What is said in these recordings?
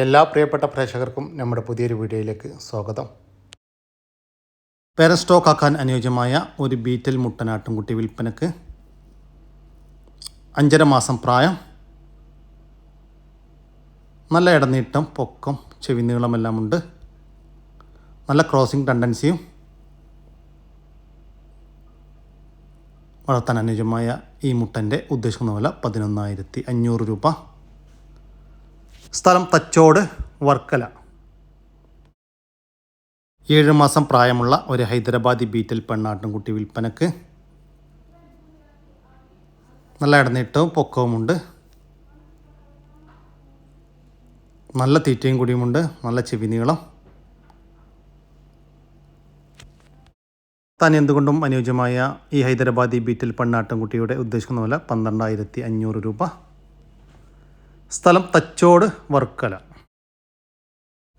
എല്ലാ പ്രിയപ്പെട്ട പ്രേക്ഷകർക്കും നമ്മുടെ പുതിയൊരു വീഡിയോയിലേക്ക് സ്വാഗതം. പെരസ്റ്റോക്ക് ആക്കാൻ അനുയോജ്യമായ ഒരു ബീറ്റൽ മുട്ടനാട്ടുംകുട്ടി വിൽപ്പനക്ക് അഞ്ചര മാസം പ്രായം നല്ല ഇടനീട്ടം പൊക്കം ചെവി നീളമെല്ലാം ഉണ്ട്. നല്ല ക്രോസിംഗ് ടെൻഡൻസിയും വളർത്താൻ അനുയോജ്യമായ ഈ മുട്ടന്റെ ഉദ്ദേശിക്കുന്ന വില പതിനൊന്നായിരത്തി അഞ്ഞൂറ് രൂപ. സ്ഥലം തച്ചോട് വർക്കല. ഏഴ് മാസം പ്രായമുള്ള ഒരു ഹൈദരാബാദി ബീറ്റൽ പെണ്ണാട്ടിൻകുട്ടി വിൽപ്പനക്ക് നല്ല ഇടനീട്ടവും പൊക്കവുമുണ്ട്. നല്ല തീറ്റയും കൂടിയുമുണ്ട്. നല്ല ചെവി നീളം. താൻ എന്തുകൊണ്ടും അനുയോജ്യമായ ഈ ഹൈദരാബാദി ബീറ്റിൽ പെണ്ണാട്ടിൻകുട്ടിയുടെ ഉദ്ദേശിക്കുന്ന വില പന്ത്രണ്ടായിരത്തി അഞ്ഞൂറ് രൂപ. സ്ഥലം തച്ചോട് വർക്കല.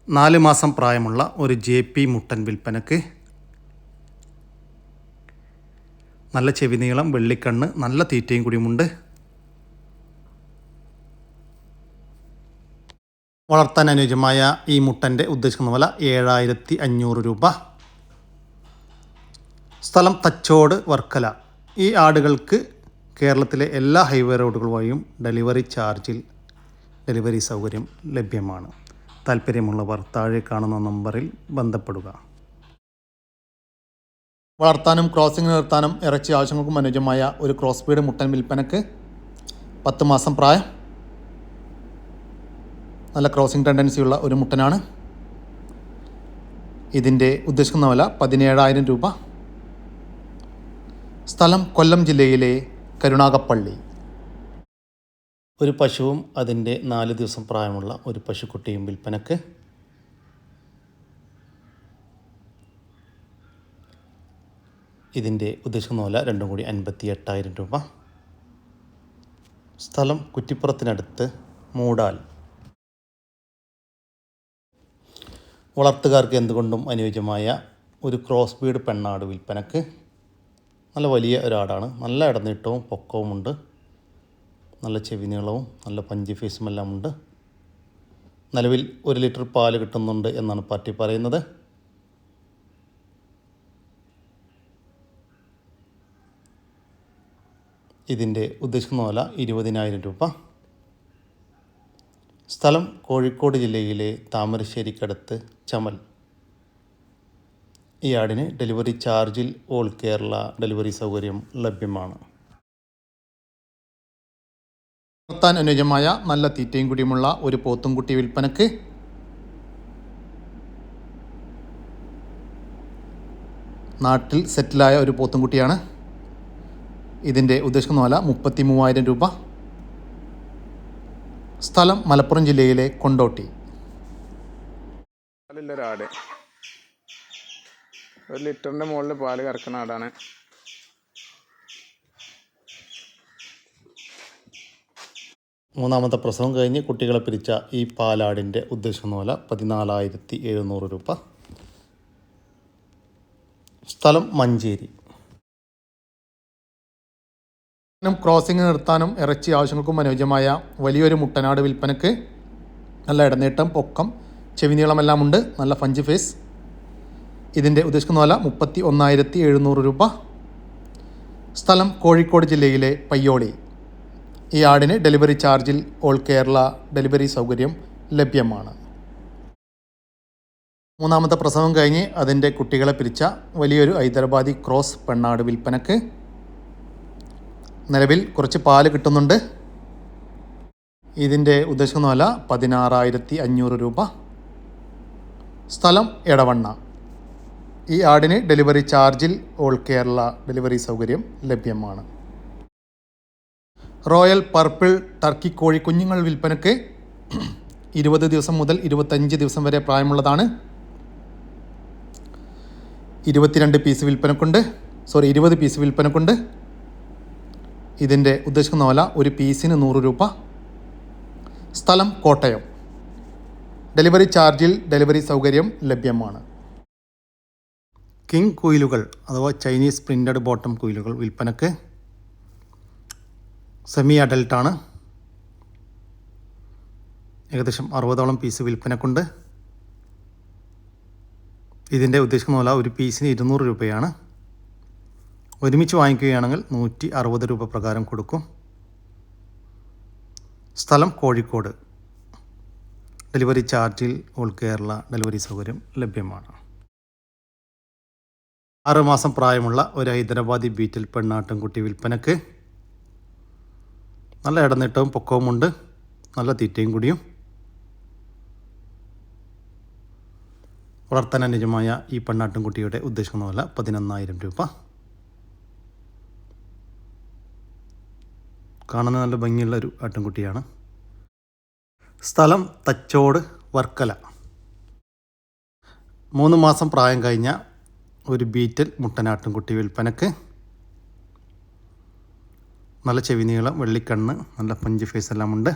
നാല് മാസം പ്രായമുള്ള ഒരു ജെ പി മുട്ടൻ വിൽപ്പനക്ക് നല്ല ചെവി നീളം വെള്ളിക്കണ്ണ് നല്ല തീറ്റയും കൂടിയുമുണ്ട്. വളർത്താൻ അനുയോജ്യമായ ഈ മുട്ടന്റെ ഉദ്ദേശിക്കുന്ന വില ഏഴായിരത്തി അഞ്ഞൂറ് രൂപ. സ്ഥലം തച്ചോട് വർക്കല. ഈ ആടുകൾക്ക് കേരളത്തിലെ എല്ലാ ഹൈവേ റോഡുകൾ വഴിയും ഡെലിവറി ചാർജിൽ ഡെലിവറി സൗകര്യം ലഭ്യമാണ്. താല്പര്യമുള്ളവർ താഴെ കാണുന്ന നമ്പറിൽ ബന്ധപ്പെടുക. വളർത്താനും ക്രോസിംഗ് നിർത്താനും ഇറച്ചി ആവശ്യങ്ങൾക്കും അനുയോജ്യമായ ഒരു ക്രോസ് ബീഡ് മുട്ടൻ വിൽപ്പനക്ക് പത്ത് മാസം പ്രായം. നല്ല ക്രോസിംഗ് ടെൻഡൻസിയുള്ള ഒരു മുട്ടനാണ്. ഇതിന്റെ ഉദ്ദേശിക്കുന്ന വില പതിനേഴായിരം രൂപ. സ്ഥലം കൊല്ലം ജില്ലയിലെ കരുണാകപ്പള്ളി. ഒരു പശുവും അതിന്റെ നാല് ദിവസം പ്രായമുള്ള ഒരു പശുക്കുട്ടിയും വിൽപ്പനക്ക്. ഇതിന്റെ ഉദ്ദേശിക്കുന്ന നോല രണ്ടും കൂടി അൻപത്തി എട്ടായിരം രൂപ. സ്ഥലം കുറ്റിപ്പുറത്തിനടുത്ത് മൂടാൽ. വളർത്തുകാർക്ക് എന്തുകൊണ്ടും അനുയോജ്യമായ ഒരു ക്രോസ് ബീഡ് പെണ്ണാട് വിൽപ്പനക്ക്. നല്ല വലിയ ഒരാടാണ്. നല്ല ഇടനീട്ടവും പൊക്കവുമുണ്ട്. നല്ല ചെവി നീളവും നല്ല പഞ്ചി ഫേസും എല്ലാം ഉണ്ട്. നിലവിൽ ഒരു ലിറ്റർ പാൽ കിട്ടുന്നുണ്ട് എന്നാണ് പാർട്ടി പറയുന്നത്. ഇതിന്റെ ഉദ്ദേശിക്കുന്ന വില ഇരുപതിനായിരം രൂപ. സ്ഥലം കോഴിക്കോട് ജില്ലയിലെ താമരശ്ശേരിക്കടുത്ത് ചമൽ. ഈ ആടിന് ഡെലിവറി ചാർജിൽ ഓൾ കേരള ഡെലിവറി സൗകര്യം ലഭ്യമാണ്. വളർത്താൻ അനുയോജ്യമായ നല്ല തീറ്റയും കുടിയുമുള്ള ഒരു പോത്തും കുട്ടി വിൽപ്പനക്ക് നാട്ടിൽ സെറ്റിലായ ഒരു പോത്തുംകുട്ടിയാണ്. ഇതിന്റെ ഉദ്ദേശിക്കുന്ന വില മുപ്പത്തി മൂവായിരം രൂപ. സ്ഥലം മലപ്പുറം ജില്ലയിലെ കൊണ്ടോട്ടി. ഒരു ലിറ്ററിന്റെ മുകളിൽ പാൽ കറക്കുന്ന ആടാണ്. മൂന്നാമത്തെ പ്രസവം കഴിഞ്ഞ് കുട്ടികളെ പിരിച്ച ഈ പാലാടിന്റെ ഉദ്ദേശിക്കുന്ന വില പതിനാലായിരത്തി എഴുന്നൂറ് രൂപ. സ്ഥലം മഞ്ചേരി. ക്രോസിംഗ് നിർത്താനും ഇറച്ചി ആവശ്യങ്ങൾക്കും അനുയോജ്യമായ വലിയൊരു മുട്ടനാട് വിൽപ്പനക്ക് നല്ല ഇടനേട്ടം പൊക്കം ചെവിനീളമെല്ലാം ഉണ്ട്. നല്ല ഫഞ്ച് ഫേസ് ഇതിന്റെ ഉദ്ദേശിക്കുന്ന വില മുപ്പത്തി ഒന്നായിരത്തി എഴുന്നൂറ് രൂപ. സ്ഥലം കോഴിക്കോട് ജില്ലയിലെ പയ്യോളി. ഈ ആടിന് ഡെലിവറി ചാർജിൽ ഓൾ കേരള ഡെലിവറി സൗകര്യം ലഭ്യമാണ്. മൂന്നാമത്തെ പ്രസവം കഴിഞ്ഞ് അതിന്റെ കുട്ടികളെ പിരിച്ച വലിയൊരു ഹൈദരാബാദി ക്രോസ് പെണ്ണാട് വിൽപ്പനക്ക് നിലവിൽ കുറച്ച് പാൽ കിട്ടുന്നുണ്ട്. ഇതിന്റെ ഉദ്ദേശിക്കുന്ന വില പതിനാറായിരത്തി അഞ്ഞൂറ് രൂപ. സ്ഥലം എടവണ്ണ. ഈ ആടിന് ഡെലിവറി ചാർജിൽ ഓൾ കേരള ഡെലിവറി സൗകര്യം ലഭ്യമാണ്. റോയൽ പർപ്പിൾ ടർക്കി കോഴി കുഞ്ഞുങ്ങൾ വിൽപ്പനക്ക് ഇരുപത് ദിവസം മുതൽ ഇരുപത്തഞ്ച് ദിവസം വരെ പ്രായമുള്ളതാണ്. ഇരുപത്തിരണ്ട് പീസ് വിൽപ്പനക്കുണ്ട്. സോറി ഇരുപത് പീസ് വിൽപ്പനക്കുണ്ട്. ഇതിന്റെ ഉദ്ദേശിക്കുന്ന വില ഒരു പീസിന് നൂറ് രൂപ. സ്ഥലം കോട്ടയം. ഡെലിവറി ചാർജിൽ ഡെലിവറി സൗകര്യം ലഭ്യമാണ്. കിങ് കുയിലുകൾ അഥവാ ചൈനീസ് പ്രിന്റഡ് ബോട്ടം കുയിലുകൾ വിൽപ്പനക്ക് സെമി അഡൽട്ടാണ് ഏകദേശം അറുപതോളം പീസ് വിൽപ്പനക്കുണ്ട്. ഇതിന്റെ ഉദ്ദേശിക്കുന്ന പോലെ ഒരു പീസിന് ഇരുന്നൂറ് രൂപയാണ്. ഒരുമിച്ച് വാങ്ങിക്കുകയാണെങ്കിൽ നൂറ്റി അറുപത് രൂപ പ്രകാരം കൊടുക്കും. സ്ഥലം കോഴിക്കോട്. ഡെലിവറി ചാർജിൽ ഓൾ കേരള ഡെലിവറി സൗകര്യം ലഭ്യമാണ്. ആറുമാസം പ്രായമുള്ള ഒരു ഹൈദരാബാദി ബീറ്റിൽ പെണ്ണാട്ടുംകുട്ടി വിൽപ്പനക്ക് നല്ല ഇടനീട്ടവും പൊക്കവുമുണ്ട് നല്ല തീറ്റയും കൂടിയും. വളർത്താൻ അനുജമായ ഈ പെണ്ണാട്ടുംകുട്ടിയുടെ ഉദ്ദേശിക്കുന്ന വില പതിനൊന്നായിരം രൂപ. കാണുന്ന നല്ല ഭംഗിയുള്ള ഒരു ആട്ടിൻകുട്ടിയാണ് സ്ഥലം തച്ചോട് വർക്കല. മൂന്ന് മാസം പ്രായം കഴിഞ്ഞ ഒരു ബീറ്റൽ മുട്ടനാട്ടിൻകുട്ടി വിൽപ്പനക്ക് നല്ല ചെവി നീളം വെള്ളിക്കണ്ണ് നല്ല പഞ്ച് ഫേസ് എല്ലാം ഉണ്ട്.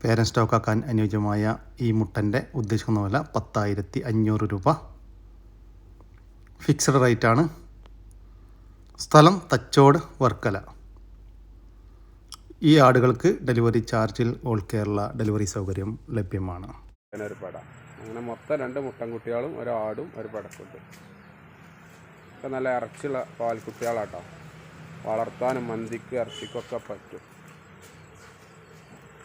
പേരൻ സ്റ്റോക്കാക്കാൻ അനുയോജ്യമായ ഈ മുട്ടന്റെ ഉദ്ദേശിക്കുന്ന വില പത്തായിരത്തി അഞ്ഞൂറ് രൂപ ഫിക്സഡ് റേറ്റാണ് സ്ഥലം തച്ചോട് വർക്കല. ഈ ആടുകൾക്ക് ഡെലിവറി ചാർജിൽ ഓൾ കേരള ഡെലിവറി സൗകര്യം ലഭ്യമാണ്. അങ്ങനെ മൊത്തം രണ്ട് മുട്ടൻകുട്ടികളും ഒരു ആടും ഒരു പടക്കുണ്ട് ഒക്കെ നല്ല ഇറച്ചിയുള്ള പാൽക്കുട്ടികളാട്ടോ. വളർത്താനും മന്തിക്ക് ഇറച്ചിക്കൊക്കെ പറ്റും.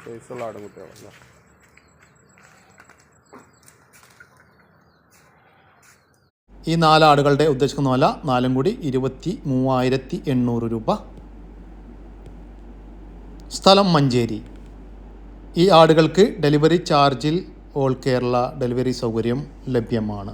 സൈസുള്ള ആടുംകുട്ടികളല്ല ഈ നാല് ആടുകളുടെ ഉദ്ദേശിക്കുന്ന വില നാലും കൂടി ഇരുപത്തി മൂവായിരത്തി എണ്ണൂറ് രൂപ. സ്ഥലം മഞ്ചേരി. ഈ ആടുകൾക്ക് ഡെലിവറി ചാർജിൽ ഓൾ കേരള ഡെലിവറി സൗകര്യം ലഭ്യമാണ്.